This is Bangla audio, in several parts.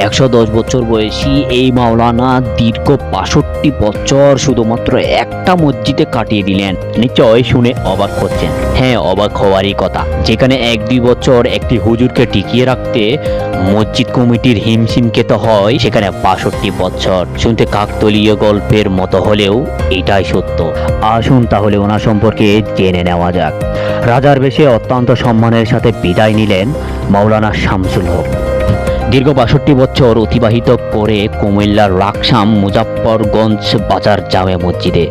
একশো দশ বছর বয়সী এই মাওলানা দীর্ঘ বাষট্টি বছর শুধুমাত্র একটা মসজিদে কাটিয়ে দিলেন। নিশ্চয় শুনে অবাক হচ্ছেন। হ্যাঁ অবাক হওয়ারই কথা। যেখানে এক দুই বছর একটি হুজুরকে টিকিয়ে রাখতে মসজিদ কমিটির হিমশিম খেতে হয়, সেখানে বাষট্টি বছর। শুনতে কাকতলীয় গল্পের মতো হলেও এটাই সত্য। আসুন তাহলে ওনার সম্পর্কে জেনে নেওয়া যাক। রাজার বেশে অত্যন্ত সম্মানের সাথে বিদায় নিলেন মাওলানা শামসুল হক। দীর্ঘ বাষট্টি বছর অতিবাহিত করে কুমিল্লার রাকসাম মুজাফরগঞ্জ বাজার জামে মসজিদে।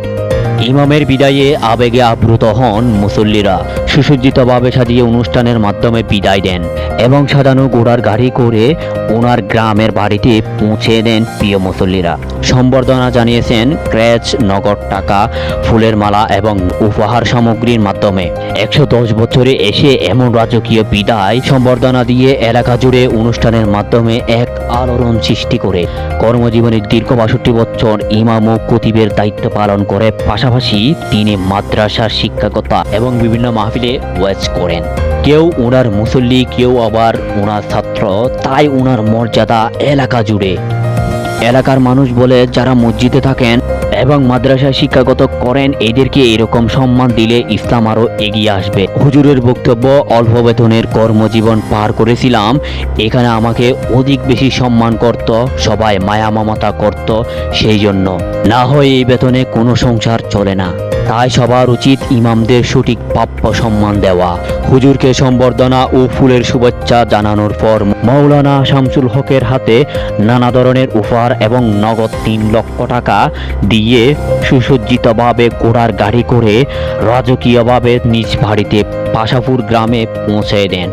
ইমামের বিদায়ে আবেগে আপ্লুত হন মুসল্লিরা। সুসজ্জিতভাবে সাজিয়ে অনুষ্ঠানের মাধ্যমে বিদায় দেন এবং সাজানো ঘোড়ার গাড়ি করে ওনার গ্রামের বাড়িতে পৌঁছে দেন প্রিয় মুসল্লিরা। সম্বর্ধনা জানিয়েছেন ক্র্যাচ নগদ টাকা, ফুলের মালা এবং উপহার সামগ্রীর মাধ্যমে। একশো দশ বছরে এসে এমন রাজকীয় বিদায় সম্বর্ধনা দিয়ে এলাকা জুড়ে অনুষ্ঠানের মাধ্যমে এক আলোড়ন সৃষ্টি করে। কর্মজীবনের দীর্ঘ বাষট্টি বছর ইমাম ও কতিবের দায়িত্ব পালন করে। পাশাপাশি তিনি মাদ্রাসার শিক্ষকতা এবং বিভিন্ন মাহফিলে ওয়াজ করেন। কেউ ওনার মুসল্লি, কেউ আবার ওনার ছাত্র, তাই ওনার মর্যাদা এলাকা জুড়ে। এলাকার মানুষ বলে, যারা মসজিদে থাকেন এবং মাদ্রাসায় শিক্ষাগত করেন, এদেরকে এরকম সম্মান দিলে ইসলাম আরও এগিয়ে আসবে। হুজুরের বক্তব্য, অল্প বেতনের কর্মজীবন পার করেছিলাম। এখানে আমাকে অধিক বেশি সম্মান করত, সবাই মায়া করত সেই জন্য না হয় এই বেতনে কোনো সংসার চলে না। তাই সবার উচিত ইমামদের সঠিক প্রাপ্য সম্মান দেওয়া। হুজুরকে সম্বর্ধনা ও ফুলের শুভেচ্ছা জানানোর পর মৌলানা শামসুল হকের হাতে নানা ধরনের উপহার এবং নগদ তিন লক্ষ টাকা দিয়ে সুসজ্জিতভাবে ঘোড়ার গাড়ি করে রাজকীয়ভাবে নিজ বাড়িতে পাশাপুর গ্রামে পৌঁছে দেন।